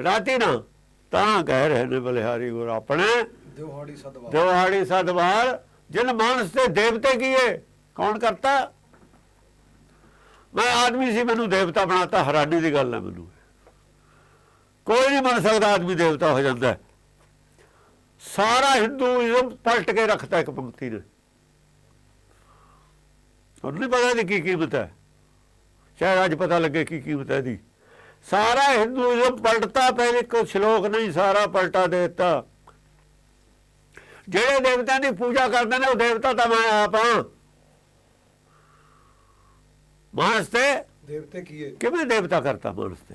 ਛਡਾਤੀ ਨਾ। ਤਾਂ ਕਹਿ ਰਹੇ ਨੇ ਬਲਿਹਾਰੀ ਗੁਰ ਆਪਣੇ ਦਿਵਹਾੜੀ ਸਦਵਾ ਦਿਵਾੜੀ ਸਦਵਾਲ ਜਿਨ ਮਾਨਸ ਤੇ ਦੇਵਤੇ ਕੀਏ ਕੌਣ ਕਰਤਾ? ਮੈਂ ਆਦਮੀ ਸੀ ਮੈਨੂੰ ਦੇਵਤਾ ਬਣਾਤਾ ਹੈਰਾਨੀ ਦੀ ਗੱਲ ਹੈ ਮੈਨੂੰ। ਕੋਈ ਨਹੀਂ ਮੰਨ ਸਕਦਾ ਆਦਮੀ ਦੇਵਤਾ ਹੋ ਜਾਂਦਾ। ਸਾਰਾ ਹਿੰਦੂਇਜ਼ਮ ਪਲਟ ਕੇ ਰੱਖਤਾ ਇੱਕ ਪੰਕਤੀ ਨੇ। ਉਹਨੂੰ ਨਹੀਂ ਪਤਾ ਦੀ ਕੀ ਕੀਮਤ ਹੈ? ਸ਼ਾਇਦ ਅੱਜ ਪਤਾ ਲੱਗੇ ਕੀ ਕੀਮਤ ਹੈ ਇਹਦੀ। ਸਾਰਾ ਹਿੰਦੂਇਜ਼ਮ ਪਲਟਤਾ ਪਹਿਲੇ ਇੱਕ ਸ਼ਲੋਕ ਨਹੀਂ ਸਾਰਾ ਪਲਟਾ ਦਿੱਤਾ। ਜਿਹੜੇ ਦੇਵਤਿਆਂ ਦੀ ਪੂਜਾ ਕਰਦੇ ਨੇ ਉਹ ਦੇਵਤਾ ਤਾਂ ਮੈਂ ਆਪ ਹਾਂ। ਮਾਨਸ ਤੇ ਦੇਵਤੇ ਕੀਏ ਕਿਵੇਂ ਦੇਵਤਾ ਕਰਤਾ ਮਾਨਸ ਤੇ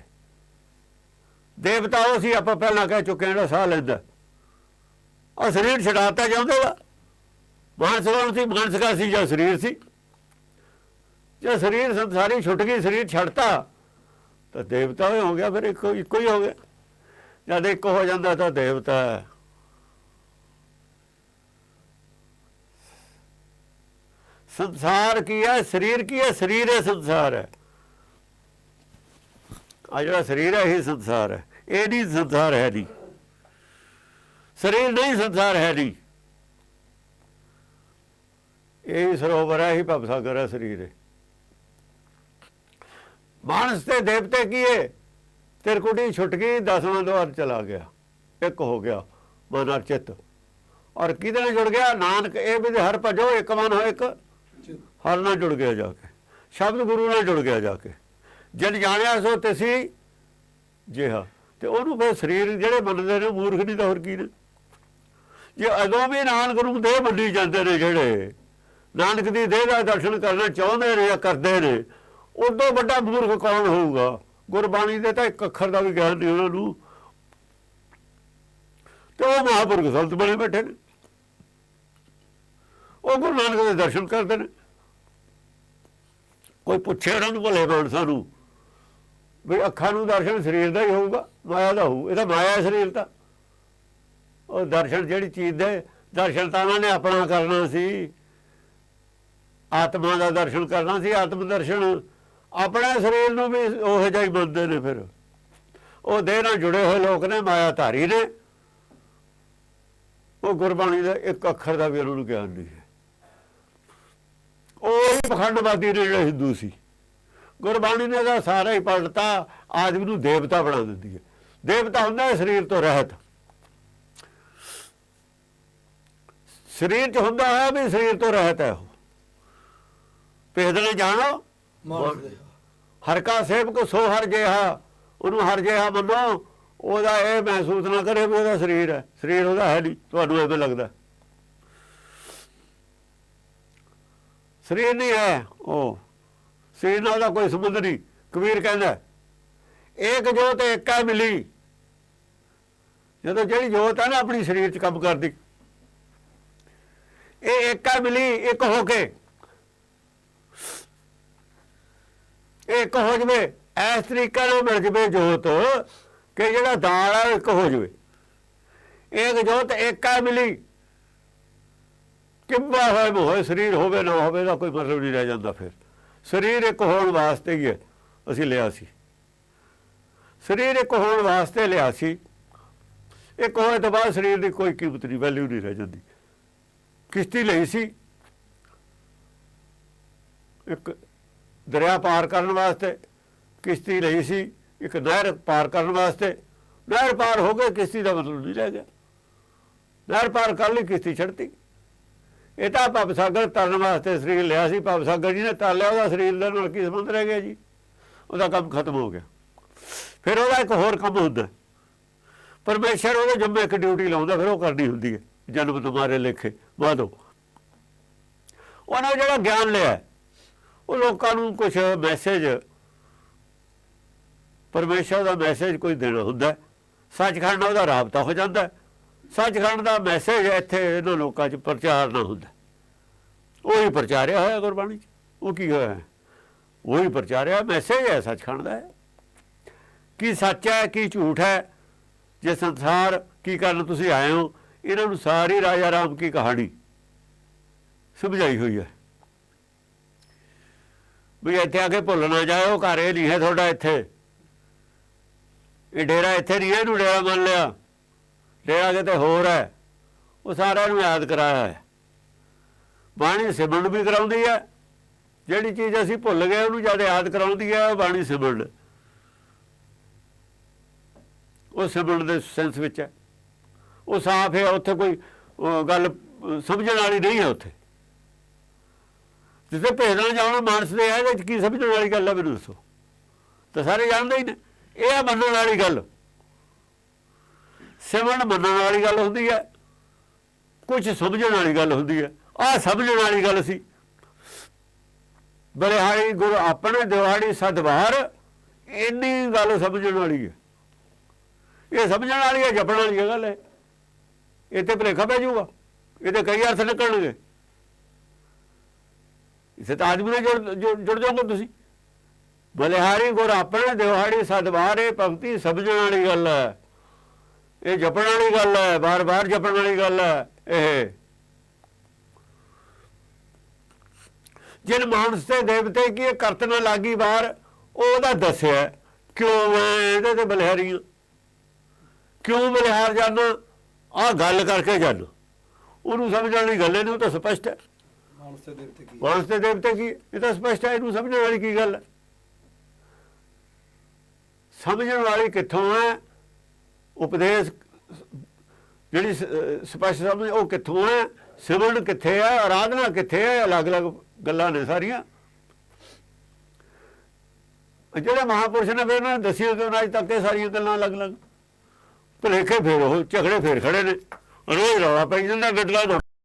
ਦੇਵਤਾ ਉਹ ਸੀ ਆਪਾਂ ਪਹਿਲਾਂ ਕਹਿ ਚੁੱਕੇ ਹਾਂ ਜਿਹੜਾ ਸਾਹ ਲੈਂਦਾ। ਉਹ ਸਰੀਰ ਛਡਾਤਾ ਜਾਂਦੇ ਵਾ। ਮਾਨਸ ਸੀ? ਮਾਨਸ ਕਾ ਸੀ ਜਾਂ ਸਰੀਰ ਸੀ? ਜੇ ਸਰੀਰ ਸੰਸਾਰੀ ਛੁੱਟ ਗਈ ਸਰੀਰ ਛੱਡਤਾ। ਤਾਂ ਦੇਵਤਾ ਹੀ ਹੋ ਗਿਆ, ਫਿਰ ਇੱਕੋ ਇੱਕੋ ਹੀ ਹੋ ਗਿਆ। ਜਦ ਇੱਕ ਹੋ ਜਾਂਦਾ ਤਾਂ ਦੇਵਤਾ ਹੈ। ਸੰਸਾਰ ਕੀ ਹੈ? ਸਰੀਰ ਕੀ ਹੈ? ਸਰੀਰ ਹੈ ਸੰਸਾਰ ਹੈ। ਆ ਜਿਹੜਾ ਸਰੀਰ ਹੈ, ਇਹ ਸੰਸਾਰ ਹੈ। ਇਹ ਨਹੀਂ ਸੰਸਾਰ ਹੈ ਨਹੀਂ। ਸਰੀਰ ਨਹੀਂ, ਸੰਸਾਰ ਹੈ ਨਹੀਂ। ਇਹ ਹੀ ਸਰੋਵਰ ਹੈ ਹੀ ਭਵ ਸਾਗਰ ਹੈ, ਸਰੀਰ ਹੈ। ਮਾਨਸ ਤੇ ਦੇਵਤੇ ਕੀਏ ਤਿਰਕੁਟੀ ਛੁੱਟ ਗਈ, ਦਸਵਾਂ ਦਵਾਰ ਚਲਾ ਗਿਆ। ਇੱਕ ਹੋ ਗਿਆ ਮਨ ਔਰ ਚਿੱਤ। ਔਰ ਕਿਹਦੇ ਨਾਲ ਜੁੜ ਗਿਆ? ਨਾਨਕ, ਇਹ ਵੀ ਹਰ ਭਜੋ, ਇੱਕ ਮਨ ਹੋ, ਇੱਕ ਹਰ ਨਾਲ ਜੁੜ ਗਿਆ ਜਾ ਕੇ। ਸ਼ਬਦ ਗੁਰੂ ਨਾਲ ਜੁੜ ਗਿਆ ਜਾ ਕੇ। ਜਨ ਜਾਣਿਆ ਸੋ ਤਸੀ ਜਿਹਾ। ਤੇ ਉਹਨੂੰ ਫਿਰ ਸਰੀਰ ਜਿਹੜੇ ਮੰਨਦੇ ਨੇ, ਮੂਰਖ ਨਹੀਂ ਤਾਂ ਹੋਰ ਕੀ ਨੇ? ਜੇ ਅਦੋਂ ਵੀ ਨਾਨਕ ਨੂੰ ਦੇਹ ਮੰਨੀ ਜਾਂਦੇ ਨੇ ਜਿਹੜੇ, ਨਾਨਕ ਦੀ ਦੇਹ ਦਾ ਦਰਸ਼ਨ ਕਰਨਾ ਚਾਹੁੰਦੇ ਨੇ ਜਾਂ ਕਰਦੇ ਨੇ ਉਦੋਂ ਵੱਡਾ ਬਜ਼ੁਰਗ ਕੌਣ ਹੋਊਗਾ? ਗੁਰਬਾਣੀ ਦੇ ਤਾਂ ਇੱਕ ਅੱਖਰ ਦਾ ਵੀ ਗਿਆਨ ਨਹੀਂ ਉਹਨਾਂ ਨੂੰ। ਤੇ ਉਹ ਮਹਾਂਪੁਰਖ ਸੰਤ ਬਣੇ ਬੈਠੇ ਨੇ। ਉਹ ਗੁਰੂ ਨਾਨਕ ਦੇ ਦਰਸ਼ਨ ਕਰਦੇ ਨੇ। ਕੋਈ ਪੁੱਛੇ ਉਹਨਾਂ ਨੂੰ ਭਲੇ ਮਾਨਸਾਂ ਨੂੰ ਵੀ ਅੱਖਾਂ ਨੂੰ ਦਰਸ਼ਨ ਸਰੀਰ ਦਾ ਹੀ ਹੋਊਗਾ, ਮਾਇਆ ਦਾ ਹੋਊ। ਇਹ ਤਾਂ ਮਾਇਆ ਸਰੀਰ ਤਾਂ। ਉਹ ਦਰਸ਼ਨ ਜਿਹੜੀ ਚੀਜ਼ ਦੇ, ਦਰਸ਼ਨ ਤਾਂ ਉਹਨਾਂ ਨੇ ਆਪਣਾ ਕਰਨਾ ਸੀ। ਆਤਮਾ ਦਾ ਦਰਸ਼ਨ ਕਰਨਾ ਸੀ, ਆਤਮ ਦਰਸ਼ਨ ਆਪਣੇ ਸਰੀਰ ਨੂੰ ਵੀ ਉਹ ਜਿਹਾ ਹੀ ਮੰਨਦੇ ਨੇ ਫਿਰ। ਉਹ ਦੇਹ ਨਾਲ ਜੁੜੇ ਹੋਏ ਲੋਕ ਨੇ ਮਾਇਆ ਧਾਰੀ ਨੇ। ਉਹ ਗੁਰਬਾਣੀ ਦਾ ਇੱਕ ਅੱਖਰ ਦਾ ਵੀ ਉਹਨਾਂ ਨੂੰ ਗਿਆਨ ਨਹੀਂ ਹੈ। ਉਹ ਹੀ ਪਖੰਡਵਾਦੀ ਨੇ ਜਿਹੜੇ ਹਿੰਦੂ ਸੀ। ਗੁਰਬਾਣੀ ਨੇ ਦਾ ਸਾਰਾ ਹੀ ਪਲਟਤਾ, ਆਦਮੀ ਨੂੰ ਦੇਵਤਾ ਬਣਾ ਦਿੰਦੀ ਹੈ। ਦੇਵਤਾ ਹੁੰਦਾ ਹੈ ਸਰੀਰ ਤੋਂ ਰਹਿਤ। ਸਰੀਰ 'ਚ ਹੁੰਦਾ ਹੈ ਵੀ ਸਰੀਰ ਤੋਂ ਰਹਿਤ ਹੈ ਉਹ। ਭੇਦਨੇ ਜਾਣੋ। ਮਾਨਸ ਦੇ। ਹਰ ਕਾ ਸੇਵਕ ਸੋ ਹਰ ਜਿਹਾ, ਉਹਨੂੰ ਹਰ ਜਿਹਾ ਮੰਨੋ, ਉਹਦਾ ਇਹ ਮਹਿਸੂਸ ਨਾ ਕਰੇ ਵੀ ਉਹਦਾ ਸਰੀਰ ਹੈ। ਸਰੀਰ ਉਹਦਾ ਹੈ ਨਹੀਂ, ਤੁਹਾਨੂੰ ਐਵੇਂ ਲੱਗਦਾ। ਸਰੀਰ ਨਹੀਂ ਹੈ, ਉਹ, ਸਰੀਰ ਨਾਲ ਉਹਦਾ ਕੋਈ ਸੰਬੰਧ ਨਹੀਂ, ਕਬੀਰ ਕਹਿੰਦਾ ਇੱਕ ਜੋਤ ਇੱਕਾ ਮਿਲੀ। ਜਦੋਂ ਜਿਹੜੀ ਜੋਤ ਹੈ ਨਾ, ਆਪਣੀ ਸਰੀਰ 'ਚ ਕੰਮ ਕਰਦੀ। ਇਹ ਇੱਕਾ ਮਿਲੀ, ਇੱਕ ਹੋ ਕੇ ਇਹ ਇੱਕ ਹੋ ਜਵੇ, ਇਸ ਤਰੀਕੇ ਨਾਲ ਮਿਲ ਜਵੇ ਜੋਤ, ਕਿ ਜਿਹੜਾ ਦਾਲ ਹੈ ਉਹ ਇੱਕ ਹੋ ਜਵੇ। ਇੱਕ ਜੋਤ ਏਕਾ ਮਿਲੀ। ਕਿੰਬਾ ਹੋਏ ਹੋਏ ਸਰੀਰ ਹੋਵੇ, ਨਾ ਹੋਵੇ ਦਾ ਕੋਈ ਮਤਲਬ ਨਹੀਂ ਰਹਿ ਜਾਂਦਾ ਫਿਰ। ਸਰੀਰ ਇੱਕ ਹੋਣ ਵਾਸਤੇ ਹੀ ਹੈ, ਅਸੀਂ ਲਿਆ ਸੀ। ਸਰੀਰ ਇੱਕ ਹੋਣ ਵਾਸਤੇ ਲਿਆ ਸੀ। ਇੱਕ ਹੋਏ ਤੋਂ ਬਾਅਦ ਸਰੀਰ ਦੀ ਕੋਈ ਕੀਮਤ ਨਹੀਂ ਵੈਲਿਊ ਨਹੀਂ ਰਹਿ ਜਾਂਦੀ। ਕਿਸ਼ਤੀ ਲਈ ਸੀ। ਇੱਕ ਦਰਿਆ ਪਾਰ ਕਰਨ ਵਾਸਤੇ ਕਿਸ਼ਤੀ ਲਈ ਸੀ, ਇੱਕ ਨਹਿਰ ਪਾਰ ਕਰਨ ਵਾਸਤੇ। ਨਹਿਰ ਪਾਰ ਹੋ ਕੇ ਕਿਸ਼ਤੀ ਦਾ ਮਤਲਬ ਨਹੀਂ ਰਹਿ ਗਿਆ। ਨਹਿਰ ਪਾਰ ਕਰ ਲਈ, ਕਿਸ਼ਤੀ ਛੱਡਤੀ ਇਹ ਤਾਂ ਭਵ ਸਾਗਰ ਤਰਨ ਵਾਸਤੇ ਸਰੀਰ ਲਿਆ ਸੀ, ਭਵ ਸਾਗਰ ਜੀ ਨੇ ਤਰ ਲਿਆ, ਉਹਦਾ ਸਰੀਰ ਦੇ ਨਾਲ ਕੀ ਸੰਬੰਧ ਰਹਿ ਗਿਆ ਜੀ? ਉਹਦਾ ਕੰਮ ਖਤਮ ਹੋ ਗਿਆ। ਫਿਰ ਉਹਦਾ ਇੱਕ ਹੋਰ ਕੰਮ ਹੁੰਦਾ। ਪਰਮੇਸ਼ਰ ਉਹਦੇ ਜੰਮੇ ਇੱਕ ਡਿਊਟੀ ਲਾਉਂਦਾ, ਫਿਰ ਉਹ ਕਰਨੀ ਹੁੰਦੀ ਹੈ। ਜਨਮ ਤੁਹਾਰੇ ਲੇਖੇ, ਵਾਦੋ। ਉਹਨਾਂ ਜਿਹੜਾ ਗਿਆਨ ਲਿਆ ਉਹ ਲੋਕਾਂ ਨੂੰ ਕੁਝ ਮੈਸੇਜ ਪਰਮੇਸ਼ਰ ਦਾ ਮੈਸੇਜ ਕੋਈ ਦੇਣਾ ਹੁੰਦਾ ਸੱਚਖੰਡ ਨਾਲ ਉਹਦਾ ਰਾਬਤਾ ਹੋ ਜਾਂਦਾ ਸੱਚਖੰਡ ਦਾ ਮੈਸੇਜ ਇੱਥੇ ਇਹਨਾਂ ਲੋਕਾਂ 'ਚ ਪ੍ਰਚਾਰਨਾ ਹੁੰਦਾ ਉਹੀ ਪ੍ਰਚਾਰਿਆ ਹੋਇਆ ਗੁਰਬਾਣੀ 'ਚ। ਉਹ ਕੀ ਹੋਇਆ? ਉਹੀ ਪ੍ਰਚਾਰਿਆ ਮੈਸੇਜ ਹੈ, ਸੱਚਖੰਡ ਦਾ ਕੀ ਸੱਚ ਹੈ, ਕੀ ਝੂਠ ਹੈ? ਜੇ ਸੰਸਾਰ ਕੀ ਕਰਨ ਤੁਸੀਂ ਆਏ ਹੋ, ਇਹਨਾਂ ਨੂੰ ਸਾਰੀ ਰਾਜਾ ਰਾਮ ਕੀ ਕਹਾਣੀ ਸਮਝਾਈ ਹੋਈ ਹੈ। ਵੀ ਇੱਥੇ ਆ ਕੇ ਭੁੱਲ ਨਾ ਜਾਇਓ ਘਰ ਇਹ ਨਹੀਂ ਹੈ ਤੁਹਾਡਾ ਇੱਥੇ। ਇਹ ਡੇਰਾ ਇੱਥੇ ਨਹੀਂ ਹੈ, ਇਹਨੂੰ ਡੇਰਾ ਮੰਨ ਲਿਆ। ਡੇਰਾ ਕਿਤੇ ਹੋਰ ਹੈ ਉਹ ਸਾਰਿਆਂ ਨੂੰ ਯਾਦ ਕਰਾਇਆ ਹੈ। ਬਾਣੀ ਸਿਮਰਨ ਵੀ ਕਰਾਉਂਦੀ ਹੈ। ਜਿਹੜੀ ਚੀਜ਼ ਅਸੀਂ ਭੁੱਲ ਗਏ ਉਹਨੂੰ ਜਦ ਯਾਦ ਕਰਾਉਂਦੀ ਹੈ ਉਹ ਬਾਣੀ ਸਿਮਰਨ। ਉਹ ਸਿਮਰਨ ਦੇ ਸੈਂਸ ਵਿੱਚ ਹੈ। ਉਹ ਸਾਫ਼ ਹੈ ਉੱਥੇ ਕੋਈ ਗੱਲ ਸਮਝਣ ਵਾਲੀ ਨਹੀਂ ਹੈ ਉੱਥੇ। ਜਿੱਥੇ ਭੇਜਣਾ ਜਾਣਾ ਮਾਨਸ ਦੇ ਹੈ ਇਹਦੇ ਵਿੱਚ ਕੀ ਸਮਝਣ ਵਾਲੀ ਗੱਲ ਹੈ ਮੈਨੂੰ ਦੱਸੋ? ਤਾਂ ਸਾਰੇ ਜਾਣਦੇ ਹੀ ਨੇ। ਇਹ ਹੈ ਮੰਨਣ ਵਾਲੀ ਗੱਲ। ਸਿਮਰਨ ਮੰਨਣ ਵਾਲੀ ਗੱਲ ਹੁੰਦੀ ਹੈ। ਕੁਝ ਸਮਝਣ ਵਾਲੀ ਗੱਲ ਹੁੰਦੀ ਹੈ। ਆਹ ਸਮਝਣ ਵਾਲੀ ਗੱਲ ਸੀ। ਬਲਿਹਾਰੀ ਗੁਰ ਆਪਣੇ ਦਿਵਾੜੀ ਸਦਵਾਰ ਇੰਨੀ ਗੱਲ ਸਮਝਣ ਵਾਲੀ ਹੈ। ਇਹ ਸਮਝਣ ਵਾਲੀ ਹੈ, ਜਪਣ ਵਾਲੀ ਗੱਲ ਹੈ ਇਹ ਤੇ ਭਲੇਖਾ ਪੈ ਜਾਊਗਾ। ਇਹ ਤੇ ਕਈ ਅਰਥ ਨਿਕਲਣਗੇ। ਇਸੇ ਤਾਂ ਆਦਮੀ ਨਾਲ ਜੁੜ ਜੁੜ- ਜੁੜ ਜਾਓਗੇ ਤੁਸੀਂ। ਬਲਿਹਾਰੀ ਗੁਰ ਆਪਣੇ ਦਿਵਾੜੀ ਸਦਵਾਰ ਇਹ ਪੰਕਤੀ ਸਮਝਣ ਵਾਲੀ ਗੱਲ ਹੈ। ਇਹ ਜਪਣ ਵਾਲੀ ਗੱਲ ਹੈ ਬਾਰ-ਬਾਰ ਜਪਣ ਵਾਲੀ ਗੱਲ ਹੈ, ਇਹ। ਜਿਨ ਮਾਨਸ ਤੇ ਦੇਵਤੇ ਕੀ ਇਹ ਕਰਤ ਨਾ ਲਾਗੀ ਬਾਹਰ ਉਹਦਾ ਦੱਸਿਆ ਕਿਉਂ ਮੈਂ ਇਹਦੇ ਤੇ ਬਲਿਹਾਰੀ ਕਿਉਂ ਬਲਿਹਾਰ ਜਾਣਾ ਆ ਗੱਲ ਕਰਕੇ ਜਾਣਾ ਉਹਨੂੰ ਸਮਝਣ ਵਾਲੀ ਗੱਲ ਇਹਨੂੰ ਤਾਂ ਸਪਸ਼ਟ ਹੈ। ਮਾਨਸ ਦੇਵਤੇ ਕੀ? ਮਾਨਸ ਤੇ ਦੇਵਤੇ ਕੀ? ਇਹ ਤਾਂ ਸਪਸ਼ਟ ਹੈ, ਇਹਨੂੰ ਸਮਝਣ ਵਾਲੀ ਕੀ ਗੱਲ ਹੈ? ਸਮਝਣ ਵਾਲੀ ਕਿੱਥੋਂ ਹੈ? ਉਪਦੇਸ਼ ਜਿਹੜੀ ਸਪਸ਼ਟ ਸਮਝ, ਉਹ ਕਿੱਥੋਂ ਹੈ? ਸਿਮਰਨ ਕਿੱਥੇ ਹੈ? ਆਰਾਧਨਾ ਕਿੱਥੇ ਹੈ? ਅਲੱਗ-ਅਲੱਗ ਗੱਲਾਂ ਨੇ ਸਾਰੀਆਂ। ਜਿਹੜੇ ਮਹਾਪੁਰਸ਼ ਨੇ ਫਿਰ ਉਹਨਾਂ ਨੇ ਦੱਸਿਆ ਕਿ ਉਹਨਾਂ ਅੱਜ ਤੱਕ ਇਹ ਸਾਰੀਆਂ ਗੱਲਾਂ ਅਲੱਗ-ਅਲੱਗ। ਭਲੇਖੇ ਫੇਰ ਉਹ, ਝਗੜੇ ਫੇਰ ਖੜੇ ਨੇ। ਰੋਜ਼ ਰੌਲਾ ਪਈ ਜਾਂਦਾ ਗੱਡਲਾ